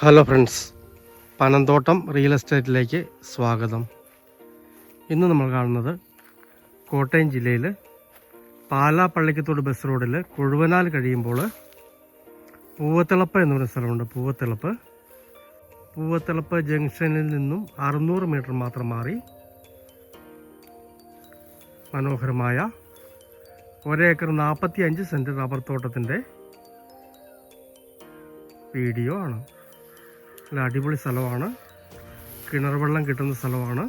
Hello friends Panamthottam real എസ്റ്റേറ്റിലേക്ക് സ്വാഗതം. ഇന്ന് നമ്മൾ കാണുന്നത് കോട്ടയം ജില്ലയിൽ പാലാ പള്ളിക്കത്തോട് ബസ് റോഡിൽ കൊഴുവനാൽ കഴിയുമ്പോൾ പൂവത്തിളപ്പ് എന്ന് പറയുന്ന സ്ഥലമുണ്ട്. പൂവത്തിളപ്പ്. പൂവത്തിളപ്പ് ജംഗ്ഷനിൽ നിന്നും അറുന്നൂറ് മീറ്റർ മാത്രം മാറി മനോഹരമായ ഒരേക്കർ നാൽപ്പത്തി അഞ്ച് സെന്റ് റബ്ബർ തോട്ടത്തിന്റെ വീഡിയോ ആണ്. നല്ല അടിപൊളി സ്ഥലമാണ്. കിണർ വെള്ളം കിട്ടുന്ന സ്ഥലമാണ്.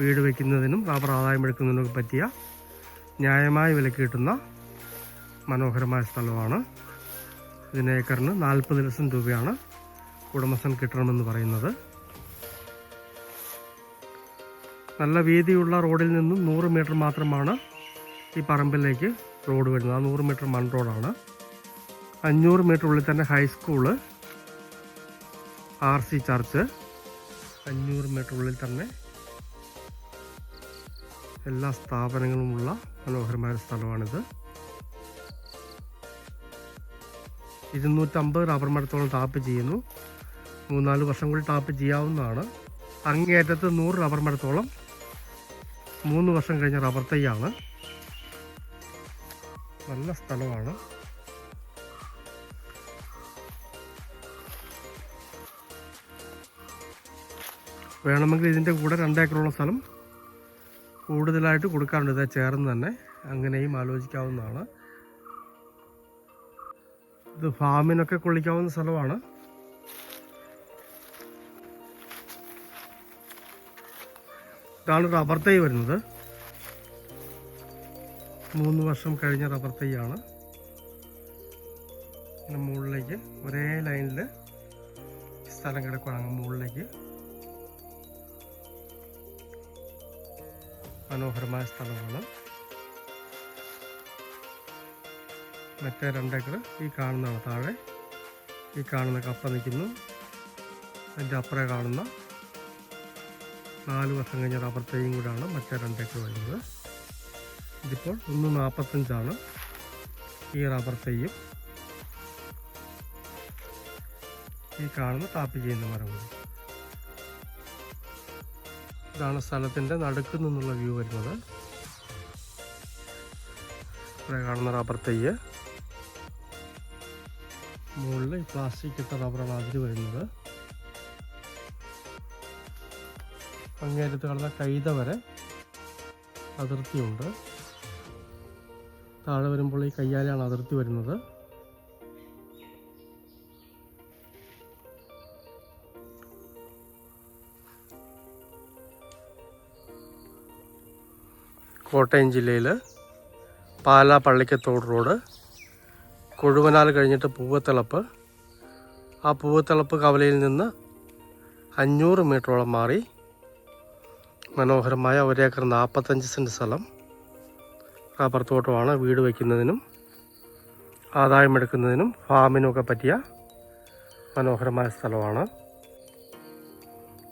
വീട് വയ്ക്കുന്നതിനും റബ്ബർ ആദായം എടുക്കുന്നതിനൊക്കെ പറ്റിയ ന്യായമായ വില കിട്ടുന്ന മനോഹരമായ സ്ഥലമാണ്. ഇതിന് ഏക്കറിന് നാൽപ്പത് ലക്ഷം രൂപയാണ് ഉടമസ്ഥൻ കിട്ടണമെന്ന് പറയുന്നത്. നല്ല വീതിയുള്ള റോഡിൽ നിന്നും നൂറ് മീറ്റർ മാത്രമാണ് ഈ പറമ്പിലേക്ക് റോഡ് വരുന്നത്. ആ നൂറ് മീറ്റർ മൺ റോഡാണ്. അഞ്ഞൂറ് മീറ്റർ ഉള്ളിൽ തന്നെ high school R C church അഞ്ഞൂറ് മീറ്റർ ഉള്ളിൽ തന്നെ എല്ലാ സ്ഥാപനങ്ങളുമുള്ള മനോഹരമായ സ്ഥലമാണിത്. ഇരുന്നൂറ്റമ്പത് റബ്ബർ മരത്തോളം ടാപ്പ് ചെയ്യുന്നു. മൂന്നാൽ വർഷം കൂടി ടാപ്പ് ചെയ്യാവുന്നതാണ്. അങ്ങേയറ്റത്ത് നൂറ് റബ്ബർ മരത്തോളം മൂന്ന് വർഷം കഴിഞ്ഞ റബ്ബർ തൈയാണ്. നല്ല സ്ഥലമാണ്. വേണമെങ്കിൽ ഇതിന്റെ കൂടെ രണ്ടേക്കറോളം സ്ഥലം കൂടുതലായിട്ട് കൊടുക്കാറുണ്ട്. ഇതേ ചേർന്ന് തന്നെ. അങ്ങനെയും ആലോചിക്കാവുന്നതാണ്. ഇത് ഫാമിനൊക്കെ കൊള്ളിക്കാവുന്ന സ്ഥലമാണ്. ഇതാണ് റബ്ബർ തൈ വരുന്നത്. മൂന്ന് വർഷം കഴിഞ്ഞ റബ്ബർ തൈയാണ്. മുകളിലേക്ക് ഒരേ ലൈനിൽ സ്ഥലം കിടക്കുകയാണ് മുകളിലേക്ക് മനോഹരമായ സ്ഥലമാണ്. മറ്റേ രണ്ടേക്കർ ഈ കാണുന്നതാണ്. താഴെ ഈ കാണുന്ന കപ്പ നിൽക്കുന്നു. അതിന്റെ അപ്പുറേ കാണുന്ന നാല് വർഷം കഴിഞ്ഞ അപ്പുറത്തേയും തൈയും കൂടാണ് മറ്റേ രണ്ടേക്കർ വരുന്നത്. ഇതിപ്പോൾ ഒന്ന് നാൽപ്പത്തഞ്ചാണ് ഈ റബ്ബർ ഈ കാണുന്ന താപ്പി ചെയ്യുന്ന മരം കൂടി. ഇതാണ് സ്ഥലത്തിന്റെ നടുക്ക് നിന്നുള്ള വ്യൂ വരുന്നത്. ഇവിടെ കാണുന്ന റബ്ബർ തയ്യ്. മുകളിൽ പ്ലാസ്റ്റിക് ഇട്ട റബ്ബറാണ് അതിൽ വരുന്നത്. അങ്ങേരത്ത് കാണുന്ന കൈത വരെ അതിർത്തിയുണ്ട്. താഴെ വരുമ്പോൾ ഈ കയ്യാലാണ് അതിർത്തി വരുന്നത്. കോട്ടയം ജില്ലയിൽ പാലാ പള്ളിക്കത്തോട് റോഡ്. കൊഴുവനാൽ കഴിഞ്ഞിട്ട് പൂവത്തിളപ്പ്. ആ പൂവത്തിളപ്പ് കവലയിൽ നിന്ന് അഞ്ഞൂറ് മീറ്ററോളം മാറി. മനോഹരമായ ഒരേക്കർ നാൽപ്പത്തഞ്ച് സെന്റ് സ്ഥലം. റബ്ബർ തോട്ടമാണ് വീട് വയ്ക്കുന്നതിനും ആദായമെടുക്കുന്നതിനും ഫാമിനുമൊക്കെ പറ്റിയ മനോഹരമായ സ്ഥലമാണ്.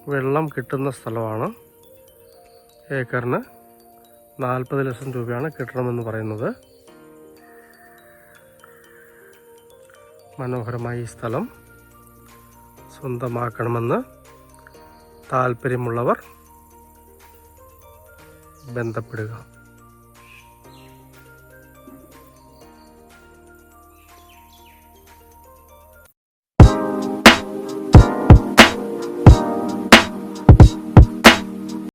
വെള്ളം കിട്ടുന്ന സ്ഥലമാണ് ഏക്കറിന് നാൽപ്പത് ലക്ഷം രൂപയാണ് കിട്ടണമെന്ന് പറയുന്നത്. മനോഹരമായ ഈ സ്ഥലം സ്വന്തമാക്കണമെന്ന് താല്പര്യമുള്ളവർ ബന്ധപ്പെടുക.